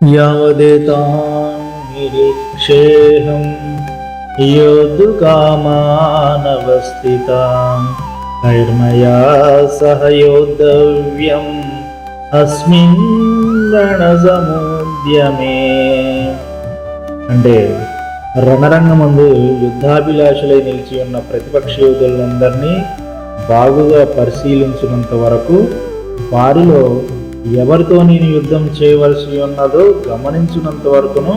यावदेतां निरीक्षेऽहं योद्धुकामानवस्थितां कैर्मया सह योद्धव्यम् अस्मिन् రణసముద్యమే అంటే రణరంగమందు యుద్ధాభిలాషులై నిలిచి ఉన్న ప్రతిపక్ష యోధులందరినీ బాగుగా పరిశీలించినంత వరకు వారిలో ఎవరితో నేను యుద్ధం చేయవలసి ఉన్నదో గమనించినంత వరకును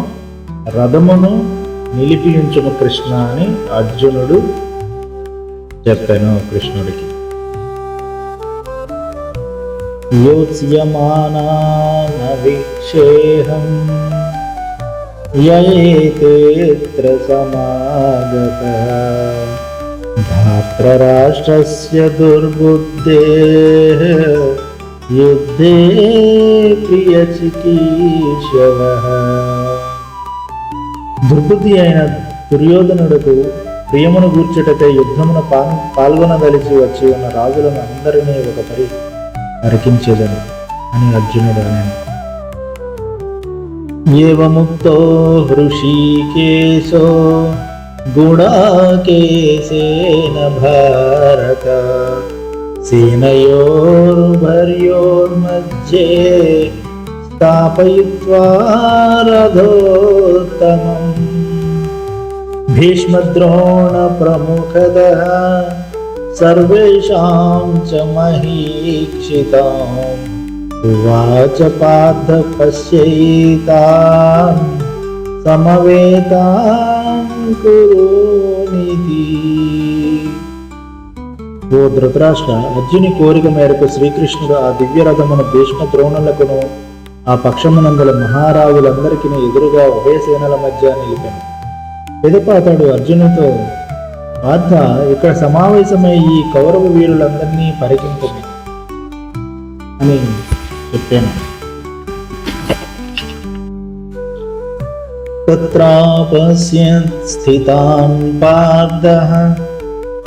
రథమును నిలిపించుము కృష్ణ అని అర్జునుడు చెప్పాను కృష్ణుడికి. యోత్స్యమానానవిక్షేహం యయేతేత్ర సమాగత ధాత్రరాష్ట్రస్య దుర్బుద్ధే युद्धे ప్రియచికీశవः దుర్బుద్ధి అయిన దుర్యోధనుడుకు ప్రియమును గూర్చుటకై యుద్ధమున పాల్ పాల్గొనదలిచి వచ్చి ఉన్న రాజులను అందరినీ ఒక పరి నరికించేదను అని అర్జునుడు అన్నాడు ఏవముక్తో హృషీకేశో గుడాకేశేన భారత सेनयोर्भर्योर्मध्ये स्थापयित्वा रथोत्तमम्। भीष्मद्रोणप्रमुखतः सर्वेषां च महीक्षिताम्। उवाच पार्थ पार्थपश्यैतां समवेतां कुरूनिति ఓ ధృతరాష్ట్ర అర్జుని కోరిక మేరకు శ్రీకృష్ణుడు ఆ దివ్య రథమును భీష్మ ద్రోణులకును ఆ పక్షమునందల మహారాజులందరికీ ఎదురుగా ఉభయ సేనల మధ్య నిలిపాను. ఎదుప అతడు అర్జునుతో పార్థ ఇక్కడ సమావేశమై ఈ కౌరవ వీరులందరినీ పరికింపని అని చెప్పాను. తత్రాపశ్యత్ స్థితాన్ పార్థ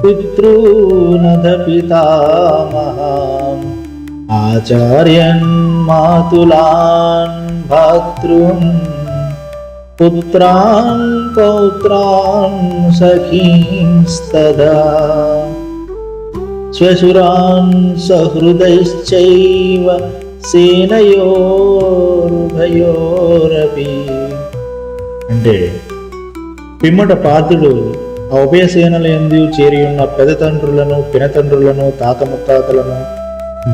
పితॄనధ పితామహాన్ ఆచార్యన్ మాతులాన్ భాతృన్ పుత్రాన్ పౌత్రాన్ సఖీంస్తదా శ్వశురాన్ సహృదైశ్చైవ సేనయోరుభయోరపి అంటే పిమ్మట పాత్రుడు ఆ ఉభయ ఎందు చేరి ఉన్న పెదతండ్రులను పినతండ్రులను తాత ముత్తాతలను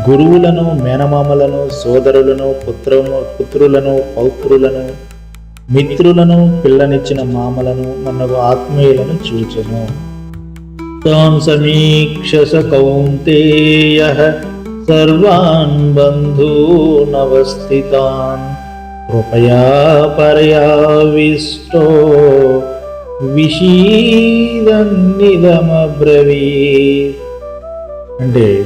గురువులను మేనమామలను సోదరులను పుత్రము పుత్రులను పౌత్రులను మిత్రులను పిల్లనిచ్చిన మామలను మనకు ఆత్మీయులను చూచెను. తాం సమీక్ష కౌంతేయ సర్వాన్ బంధూనవస్థితాన్. కృపయా పర్యావిష్టో విషీదన్నిదమబ్రవీ అంటే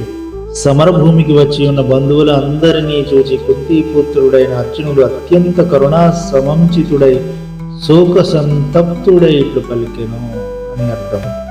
సమరభూమికి వచ్చి ఉన్న బంధువుల అందరినీ చూచి కుంతీపుత్రుడైన అర్జునుడు అత్యంత కరుణా సమంచితుడై శోక సంతప్తుడై ఇట్లు పలికెను అని అర్థం.